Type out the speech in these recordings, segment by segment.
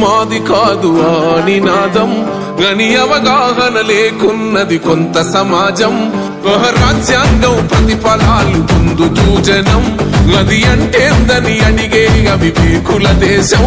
మాది కాదు ఆ నినాదం గని అవగాహన లేకున్నది కొంత సమాజం. ఒక రాజ్యాంగం ప్రతిఫలాలు పొందుతూ జనం అది అంటేందని అడిగే అవివేకుల దేశం.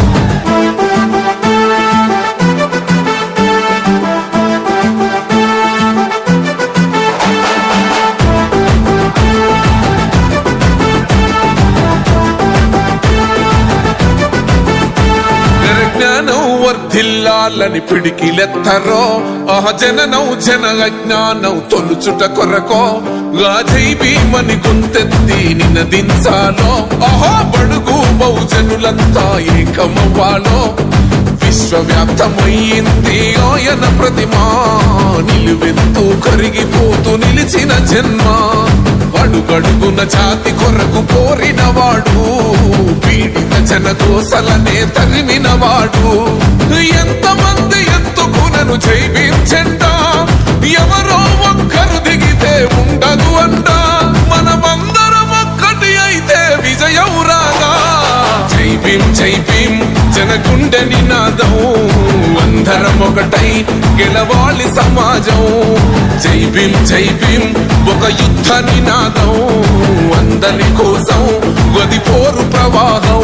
జ్ఞానం పిడికి పిడికిలెత్తరో. ఆహ జననం జన అజ్ఞానం తొలుచుట కొరకో. గాజై భీమని గుంతెత్తి నినదించాలో. ఆహా బడుగు బహుజనులంతా ఏకమవ్వాలో. విశ్వవ్యాప్తమయ్యింది ఆయన ప్రతిమా. నిలువెత్తు కరిగిపోతూ నిలిచిన జన్మ. అడుగడుగున జాతి కొరకు కోరినవాడు. పీడిత జన కోసలనే తరిమినవాడు. వాడు ఎంతమంది ఎత్తుకునను జైవించంట ఎవరో ఒక్కరు దిగితే ఉండదు అంట. మనమందరం ఒక్కటి అయితే విజయం రాగా జై భీం జనకుండె నినాదం అందరం ఒకటై గెలవాలి సమాజం. జై భీం జై భీం ఒక యుద్ధ నినాదం. అందరి కోసం గది పోరు ప్రవాహం.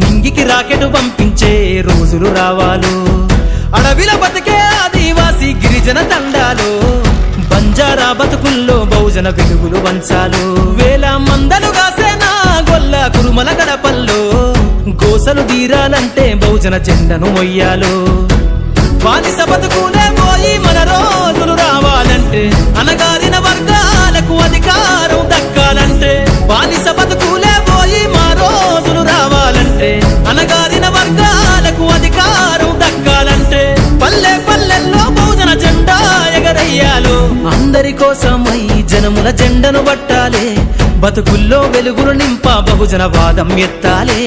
నింగికి రాకెట్ పంపించే రోజులు రావాలు. అడవిల బతికే ఆదివాసి గిరిజన తండాలు బంజారా బతుకుల్లో బహుజన వెలుగులు వంచాలు. వేల మందలు కాసేనా గొల్ల కురుమల గడపల్లో గోసలు తీరాలంటే బహుజన చెండను మొయ్యాలు. బానిస బతుకులే పోయి మన రోజులు రావాలంటే అనగారిన వర్గాలకు అధికారం దక్కాలంటే పట్టాలే. బతుకుల్లో వెలుగులు నింప బహుజన వాదం ఎత్తాలే.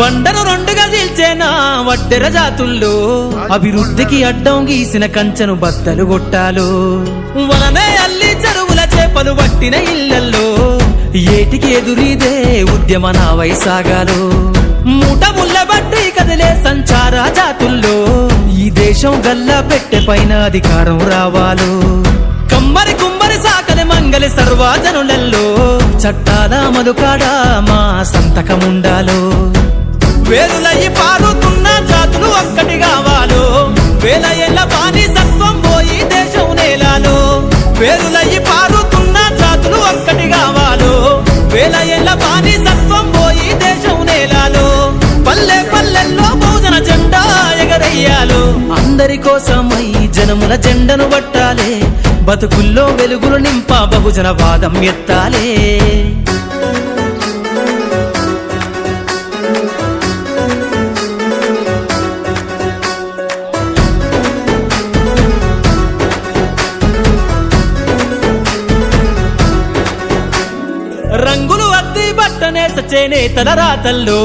బండను రెండుగా నిల్చేనా వడ్డెర జాతుల్లో అభివృద్ధికి అడ్డం గీసిన కంచెను బద్దలు కొట్టాలు. వలనే అల్లి చెరువు చేపలు పట్టిన ఇళ్ళల్లో ఏటికి ఎదురీదే ఉద్యమ నా వైసాగాలు. మూట ముళ్ళ బట్టి కదిలే సంచార జాతుల్లో ఈ దేశం గల్లా పెట్టె పైన అధికారం రావాలు. కమ్మరి కుమ్మరి సాకలి మంగలి సర్వాజనులలో చట్టాల మధుకాడ మా సంతకముండాలో. వేలులయ్యి పారుతున్న జాతులు ఒక్కటి కావాలో. వేల ఏళ్ళ బానిసత్వం పోయి దేశం నేలాలో. వేలులయ్యి పారు ఒక్కటి కావాలో. వేల ఏళ్ళ బానిసత్వం పోయి దేశం నేలాలో. పల్లె పల్లెల్లో భోజన జెండా ఎగరయ్యాలో అందరి కోసమై జనముల జెండను పట్టాలే బతుకుల్లో వెలుగులు నింప బహుజన వాదం ఎత్తాలే. బట్టనే సచేనే తల రాతల్లో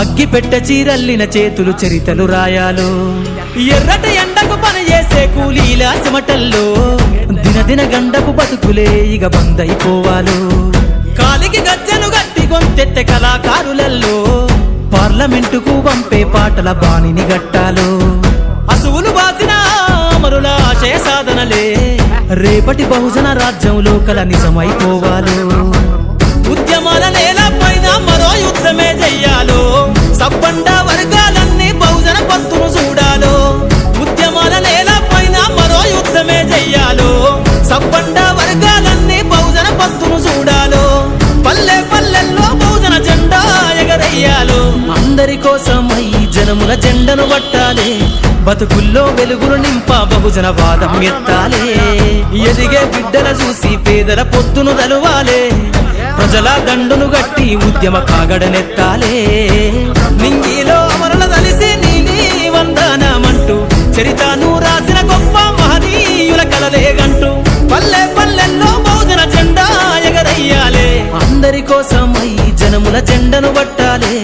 అగ్గిపెట్ట చీరల్లిన చేతులు చరితలు రాయాలు. ఎర్రటి ఎండకు పని చేసే కూలీల చెమటల్లో దినదిన గండకు బతుకులే ఇక బందైపోవాలు కాలికి గజ్జను గట్టి గొంతెత్తె కళాకారులల్లో పార్లమెంటుకు పంపే పాటల బాణిని గట్టాలు. అసువులు బాసిన అమరుల ఆశయ సాధనలే రేపటి బహుజన రాజ్యంలో కల నిజమైపోవాలో. మరో చెయ్యాలో? సబ్బండ వర్గాలన్నీ బహుజన పంతును చూడాలో? ఉద్యమాల నేల పైన మరో యుద్ధమే చెయ్యాలో? సబ్బండ వర్గాలన్నీ బహుజన పంతును చూడాలో? పల్లె పల్లెల్లో బహుజన జెండా ఎగరయ్యాలో అందరి కోసమై జనముల జెండను పట్టాలే. బతుకుల్లో వెలుగులు నింప బహుజన వాదం ఎత్తాలే. ఎదిగే బిడ్డల చూసి పేదల పొత్తును తలువాలే. ప్రజల దండును గట్టి ఉద్యమ కాగడనెత్తాలే నింగిలో అమరుల కలిసి నీని వందనమంటూ చరితను రాసిన గొప్ప మహనీయుల కలలేగంటూ పల్లె పల్లెల్లో భోజన జెండా ఎగరయ్యాలే. అందరి కోసమై జనముల జెండను పట్టాలే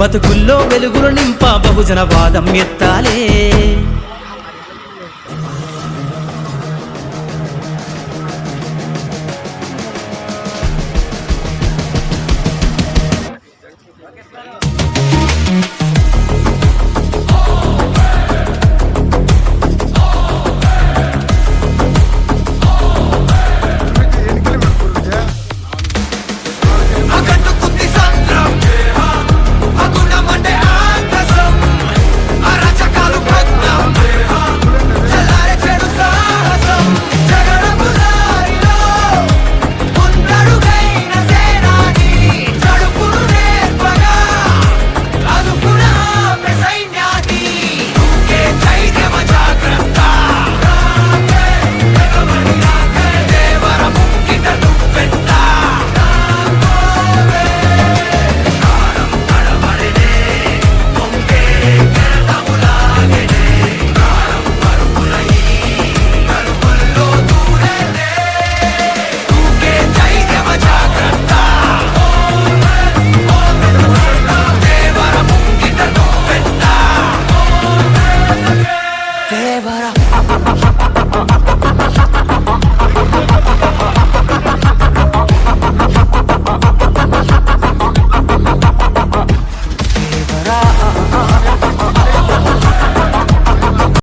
బతుకుల్లో వెలుగులు నింప బహుజన వాదం ఎత్తాలే.